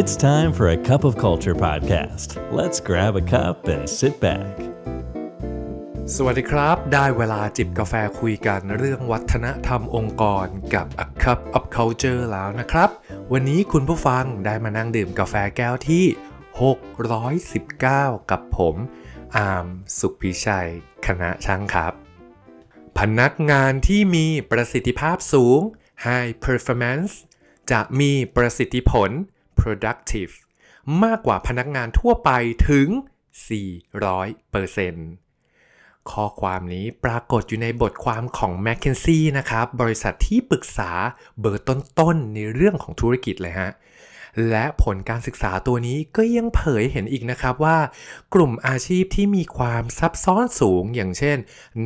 It's time for a Cup of Culture podcast. Let's grab a cup and sit back. สวัสดีครับ ได้เวลาจิบกาแฟคุยกันเรื่องวัฒนธรรมองค์กรกับ A Cup of Culture แล้วนะครับ วันนี้คุณผู้ฟังได้มานั่งดื่มกาแฟแก้วที่ 619 กับผม อาร์มสุขพิชัย คณะช่างครับ พนักงานที่มีประสิทธิภาพสูง High Performance จะมีประสิทธิผล Productive มากกว่าพนักงานทั่วไปถึง 400%ข้อความนี้ปรากฏอยู่ในบทความของ m c k เคนซี่นะครับ บริษัทที่ปรึกษาเบอร์ต้นๆ ในเรื่องของธุรกิจเลยฮะ และผลการศึกษาตัวนี้ก็ยังเผยเห็นอีกนะครับว่า กลุ่มอาชีพที่มีความซับซ้อนสูง อย่างเช่น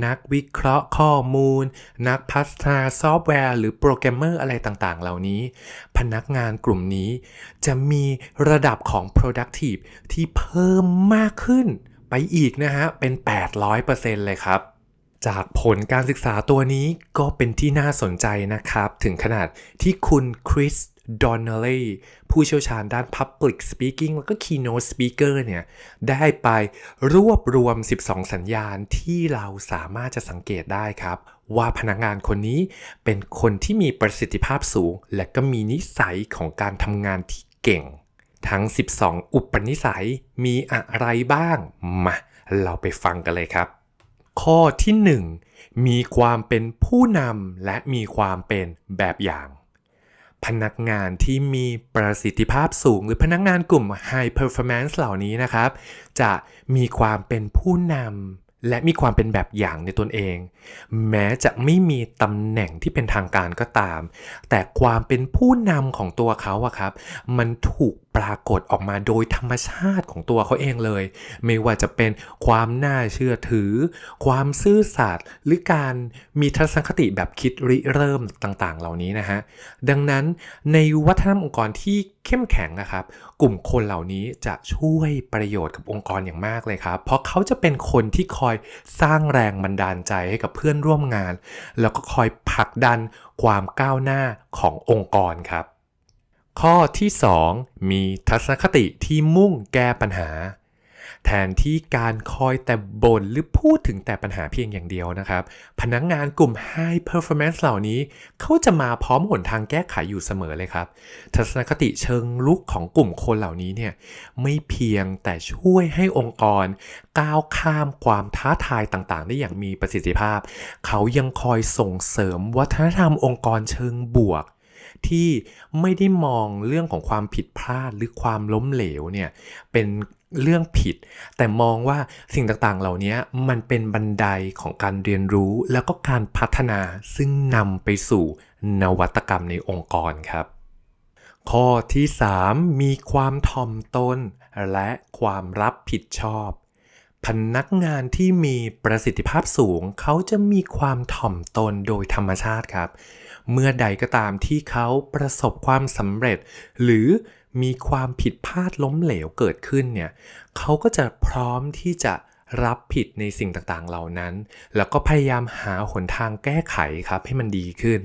นักวิเคราะห์ข้อมูล นักพัฒนาซอฟต์แวร์ หรือโปรแกรมเมอร์อะไรต่างๆ เหล่านี้ พนักงานกลุ่มนี้ จะมีระดับของ productive ที่เพิ่มมากขึ้นไปอีกนะฮะ เป็น 800%เลยครับจากผลการศึกษาตัวนี้ก็เป็นที่น่าสนใจนะครับ ถึงขนาดที่คุณคริส ดอนเนลลีผู้เชี่ยวชาญด้าน Public Speaking แล้วก็ Keynote Speaker เนี่ย ได้ไปรวบรวม 12 สัญญาณที่เราสามารถจะสังเกตได้ครับ ว่าพนักงานคนนี้เป็นคนที่มีประสิทธิภาพสูง และก็มีนิสัยของการทำงานที่เก่ง ทั้ง 12 อุปนิสัยมีอะไรบ้าง มา เราไปฟังกันเลยครับ ข้อที่ 1 มีความเป็นผู้นำและมีความเป็นแบบอย่าง พนักงานที่มีประสิทธิภาพสูง หรือพนักงานกลุ่ม High Performance เหล่านี้นะครับ จะมีความเป็นผู้นำและมีความเป็นแบบอย่างในตนเอง แม้จะไม่มีตำแหน่งที่เป็นทางการก็ตาม แต่ความเป็นผู้นำของตัวเขาอะครับ มันถูก ปรากฏออกมาโดยธรรมชาติของตัวเขาเองเลย ไม่ว่าจะเป็นความน่าเชื่อถือ ความซื่อสัตย์หรือการมีทัศนคติแบบคิดริเริ่มต่างๆ เหล่านี้นะฮะ ดังนั้นในวัฒนธรรมองค์กรที่เข้มแข็งนะครับ กลุ่มคนเหล่านี้จะช่วยประโยชน์กับองค์กรอย่างมากเลยครับ เพราะเขาจะเป็นคนที่คอยสร้างแรงบันดาลใจให้กับเพื่อนร่วมงาน แล้วก็คอยผลักดันความก้าวหน้าขององค์กรครับ ข้อที่ 2 มีทัศนคติที่มุ่งแก้ปัญหา แทนที่การคอยแต่บ่นหรือพูดถึงแต่ปัญหาเพียงอย่างเดียวนะครับ พนักงงานกลุ่ม High Performance เหล่านี้ เขาจะมาพร้อมหนทางแก้ไขอยู่เสมอเลยครับ ทัศนคติเชิงลุกของกลุ่มคนเหล่านี้เนี่ยไม่เพียงแต่ช่วยให้องค์กร ก้าวข้ามความท้าทายต่างๆ ได้อย่างมีประสิทธิภาพ เขายังคอยส่งเสริมวัฒนธรรมองค์กรเชิงบวก ที่ไม่ได้มองเรื่องของความผิดพลาดหรือความล้มเหลวเนี่ยเป็นเรื่องผิด แต่มองว่าสิ่งต่างๆ เหล่านี้มันเป็นบันไดของการเรียนรู้ แล้วก็การพัฒนาซึ่งนำไปสู่นวัตกรรมในองค์กรครับ ข้อที่ 3 มีความถ่อมตนและความรับผิดชอบ พนักงานที่มีประสิทธิภาพสูง เขาจะมีความถ่อมตนโดยธรรมชาติครับ เมื่อใดก็ตามที่เขาประสบความสำเร็จ หรือมีความผิดพลาดล้มเหลวเกิดขึ้นเนี่ยเขาก็จะพร้อมที่จะรับผิดในสิ่งต่างๆ เหล่านั้น แล้วก็พยายามหาหนทางแก้ไขครับให้มันดีขึ้น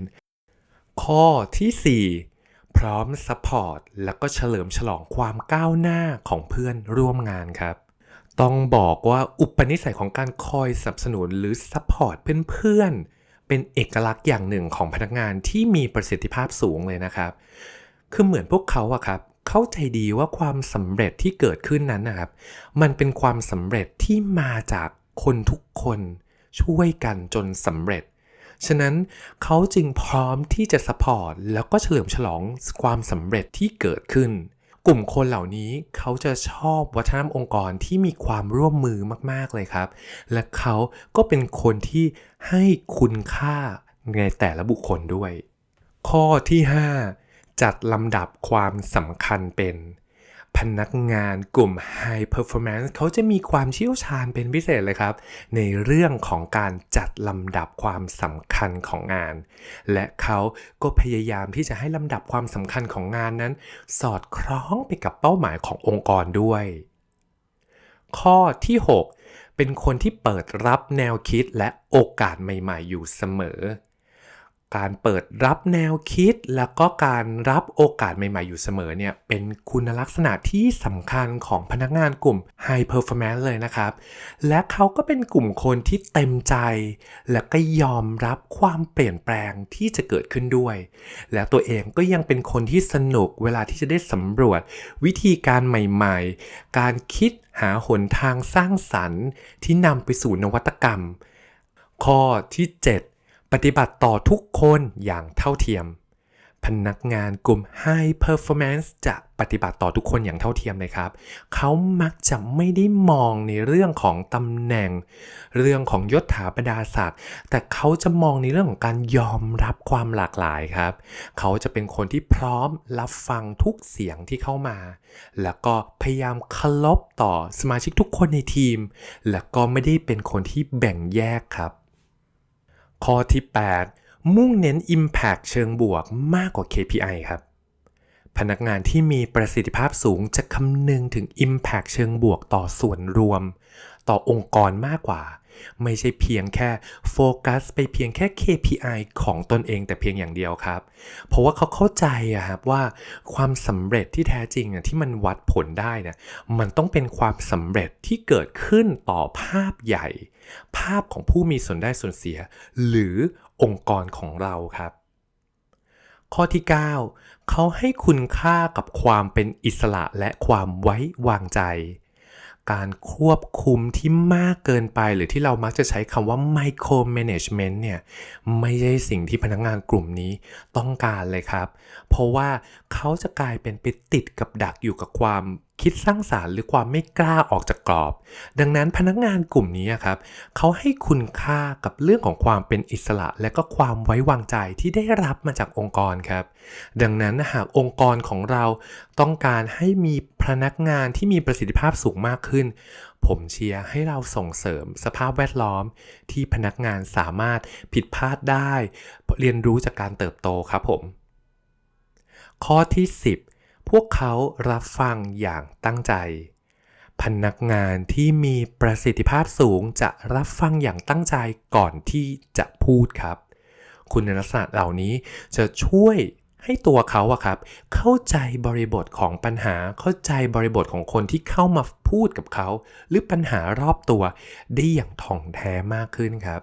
ข้อที่ 4 พร้อมซัพพอร์ตแล้วก็เฉลิมฉลองความก้าวหน้าของเพื่อนร่วมงานครับ ต้องบอกว่าอุปนิสัยของการคอยสนับสนุนหรือซัพพอร์ตเพื่อนๆ เป็นเอกลักษณ์อย่างหนึ่งของพนักงานที่มีประสิทธิภาพสูงเลยนะครับ คือเหมือนพวกเขาอะครับเข้าใจดีว่าความสำเร็จที่เกิดขึ้นนั้นนะครับ มันเป็นความสำเร็จที่มาจากคนทุกคนช่วยกันจนสำเร็จ ฉะนั้นเขาจึงพร้อมที่จะสปอร์ตแล้วก็เฉลิมฉลองความสำเร็จที่เกิดขึ้น กลุ่มคนเหล่านี้เขาจะชอบวัฒนธรรมองค์กรที่มีความร่วมมือมาก ๆ เลยครับ และเขาก็เป็นคนที่ให้คุณค่าในแต่ละบุคคลด้วย ข้อที่ 5 จัดลำดับความสำคัญเป็น พนักงานกลุ่ม High Performance เขาจะมีความเชี่ยวชาญเป็นพิเศษเลยครับ ในเรื่องของการจัดลำดับความสำคัญของงาน และเขาก็พยายามที่จะให้ลำดับความสำคัญของงานนั้น สอดคล้องไปกับเป้าหมายขององค์กรด้วย ข้อที่ 6 เป็นคนที่เปิดรับแนวคิดและโอกาสใหม่ ๆ อยู่เสมอ การเปิดรับแนวคิด แล้วก็การรับโอกาสใหม่ๆ อยู่เสมอเนี่ยเป็นคุณลักษณะที่สำคัญของพนักงานกลุ่ม High Performance เลยนะครับ และเขาก็เป็นกลุ่มคนที่เต็มใจ และก็ยอมรับความเปลี่ยนแปลงที่จะเกิดขึ้นด้วย แล้วตัวเองก็ยังเป็นคนที่สนุกเวลาที่จะได้สำรวจ วิธีการใหม่ๆ การคิดหาหนทางสร้างสรรค์ ที่นำไปสู่นวัตกรรม ข้อที่ 7 ปฏิบัติต่อทุกคนอย่างเท่าเทียม พนักงานกลุ่ม High Performance จะปฏิบัติต่อทุกคนอย่างเท่าเทียมเลยครับ เขามักจะไม่ได้มองในเรื่องของตำแหน่ง เรื่องของยศถาบรรดาศักดิ์แต่เขาจะมองในเรื่องของการยอมรับความหลากหลายครับ เขาจะเป็นคนที่พร้อมรับฟังทุกเสียงที่เข้ามา แล้วก็พยายามเคารพต่อสมาชิกทุกคนในทีม แล้วก็ไม่ได้เป็นคนที่แบ่งแยกครับ ข้อที่ 8 มุ่งเน้น Impact เชิงบวกมากกว่า KPI ครับ พนักงานที่มีประสิทธิภาพสูงจะคำนึงถึง Impact เชิงบวกต่อส่วนรวม ต่อองค์กรมากกว่า ไม่ใช่เพียงแค่โฟกัสไปเพียงแค่ KPI ของตนเองแต่เพียงอย่างเดียวครับ เพราะว่าเขาเข้าใจอะครับว่าความสำเร็จที่แท้จริงอะที่มันวัดผลได้นี่ยมันต้องเป็นความสำเร็จที่เกิดขึ้นต่อภาพใหญ่ ภาพของผู้มีส่วนได้ส่วนเสีย หรือองค์กรของเราครับข้อที่ 9 เขาให้คุณค่ากับความเป็นอิสระและความไว้วางใจ การควบคุมที่มากเกินไป หรือที่เรามักจะใช้คำว่า micro management เนี่ย ไม่ใช่สิ่งที่พนักงานกลุ่มนี้ต้องการเลยครับ เพราะว่าเขาจะกลายเป็นไปติดกับดักอยู่กับความคิดสร้างสารรค์หรือความไม่กล้าออกจากกรอบ ดังนั้นพนักงานกลุ่มนี้ครับเขาให้คุณค่ากับเรื่องของความเป็นอิสระ และก็ความไว้วางใจที่ได้รับมาจากองค์กรครับ ดังนั้นหากองค์กรของเราต้องการให้มี พนักงานที่มีประสิทธิภาพสูงมากขึ้น ผมเชียร์ให้เราส่งเสริมสภาพแวดล้อม ที่พนักงานสามารถผิดพลาดได้ เรียนรู้จากการเติบโตครับผม ข้อที่ 10 พวกเขารับฟังอย่างตั้งใจ พนักงานที่มีประสิทธิภาพสูงจะรับฟังอย่างตั้งใจก่อนที่จะพูดครับ คุณลักษณะเหล่านี้จะช่วย ให้ตัวเขาอะครับ เข้าใจบริบทของปัญหา เข้าใจบริบทของคนที่เข้ามาพูดกับเขา หรือปัญหารอบตัวได้อย่างถ่องแท้มากขึ้นครับ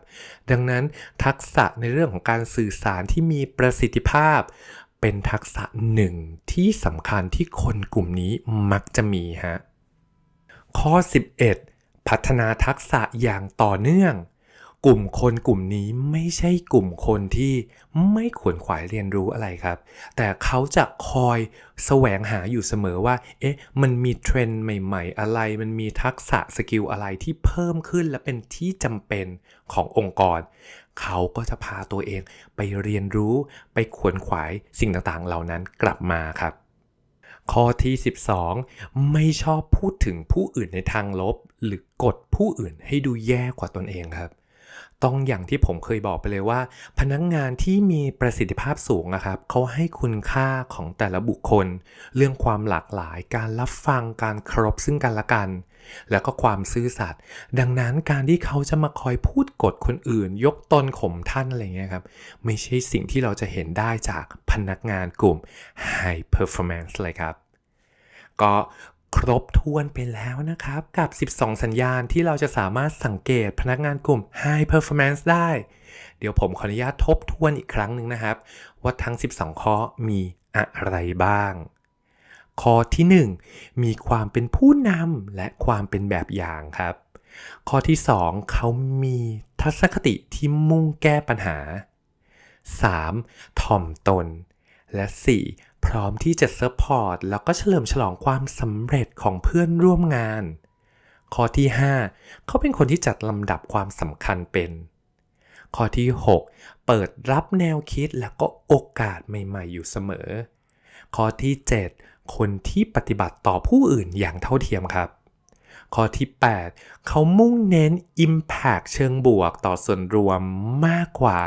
ดังนั้นทักษะในเรื่องของการสื่อสารที่มีประสิทธิภาพ เป็นทักษะหนึ่งที่สำคัญที่คนกลุ่มนี้มักจะมีฮะข้อ 11 พัฒนาทักษะอย่างต่อเนื่อง กลุ่มคนกลุ่มนี้ไม่ใช่กลุ่มคนที่ไม่ขวนขวายเรียนรู้อะไรครับ แต่เขาจะคอยแสวงหาอยู่เสมอว่า เอ๊ะ มันมีเทรนด์ใหม่ๆ อะไร มันมีทักษะสกิลอะไรที่เพิ่มขึ้นและเป็นที่จำเป็นขององค์กร เขาก็จะพาตัวเองไปเรียนรู้ไปขวนขวายสิ่งต่างๆ เหล่านั้นกลับมาครับข้อที่ 12 ไม่ชอบพูดถึงผู้อื่นในทางลบ หรือกดผู้อื่นให้ดูแย่กว่าตนเองครับ ต้องอย่างที่ผมเคยบอกไปเลยว่า พนักงงานที่มีประสิทธิภาพสูงนะครับเขาให้คุณค่าของแต่ละบุคคล เรื่องความหลากหลาย การรับฟังการเคารพซึ่งกันและกัน แล้วก็ความซื่อสัตย์ดังนั้นการที่เขาจะมาคอยพูดกดคนอื่น ยกตนข่มท่านอะไรเงี้ยครับ ไม่ใช่สิ่งที่เราจะเห็นได้จากพนักงานกลุ่ม High Performance เลยครับก็ ครบถ้วนไปแล้วนะครับ กับ 12 สัญญาณที่เราจะสามารถสังเกตพนักงานกลุ่ม High Performance ได้ เดี๋ยวผมขออนุญาตทบทวนอีกครั้งหนึ่งนะครับ ว่าทั้ง 12 ข้อมีอะไรบ้าง ข้อที่ 1 มีความเป็นผู้นำและความเป็นแบบอย่างครับ ข้อที่ 2 เขามีทัศนคติที่มุ่งแก้ปัญหา 3. ถ่อมตน และ 4. พร้อมที่จะเซ r ร์พอร์ตแล้วก็เฉลิมฉลองความสำเร็จของเพื่อนร่วมงาน ข้อที่ 5 เขาเป็นคนที่จัดลำดับความสำคัญเป็น ข้อที่ 6 เปิดรับแนวคิดแล้วก็โอกาสใหม่ๆ อยู่เสมอ ข้อที่ 7 คนที่ปฏิบัติต่อผู้อื่นอย่างเท่าเทียมครับ ข้อที่ 8 เขามุ่งเน้น Impact เชิงบวกต่อส่วนรวมมากกว่า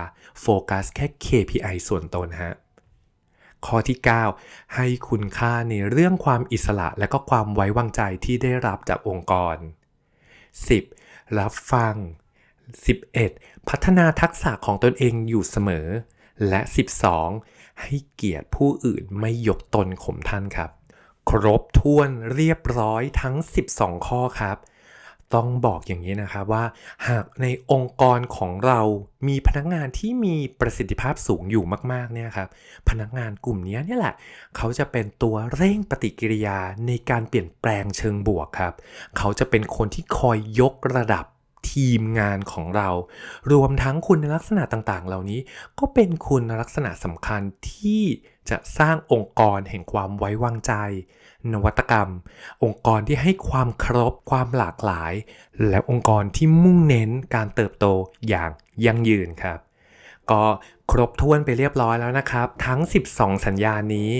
โฟกัสแค่ KPI ส่วนตนฮะ ข้อที่ 9 ให้คุณค่าในเรื่องความอิสระและก็ความไว้วางใจที่ได้รับจากองค์กร 10. รับฟัง 11. พัฒนาทักษะของตนเองอยู่เสมอ และ 12 ให้เกียรติผู้อื่นไม่ยกตนข่มท่านครับ ครบถ้วนเรียบร้อยทั้ง 12 ข้อครับ ต้องบอกอย่างนี้นะครับว่า หากในองค์กรของเรามีพนักงานที่มีประสิทธิภาพสูงอยู่มากๆเนี่ยครับพนักงานกลุ่มนี้เนี่ยแหละ เขาจะเป็นตัวเร่งปฏิกิริยาในการเปลี่ยนแปลงเชิงบวกครับ เขาจะเป็นคนที่คอยยกระดับทีมงานของเรา รวมทั้งคุณลักษณะต่างๆ เหล่านี้ ก็เป็นคุณลักษณะสำคัญที่จะสร้างองค์กรแห่งความไว้วางใจ นวัตกรรม องค์กรที่ให้ความครบความหลากหลาย และองค์กรที่มุ่งเน้นการเติบโตอย่างยั่งยืนครับ ก็ครบถ้วนไปเรียบร้อยแล้วนะครับ ทั้ง 12 สัญญานี้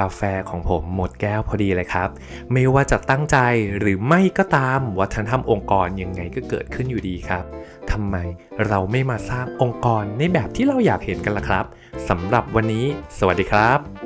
กาแฟของผมหมดแก้วพอดีเลยครับ ไม่ว่าจะตั้งใจหรือไม่ก็ตามวัฒนธรรมองค์กรยังไงก็เกิดขึ้นอยู่ดีครับทำไมเราไม่มาสร้างองค์กรในแบบที่เราอยากเห็นกันล่ะครับสำหรับวันนี้ สวัสดีครับ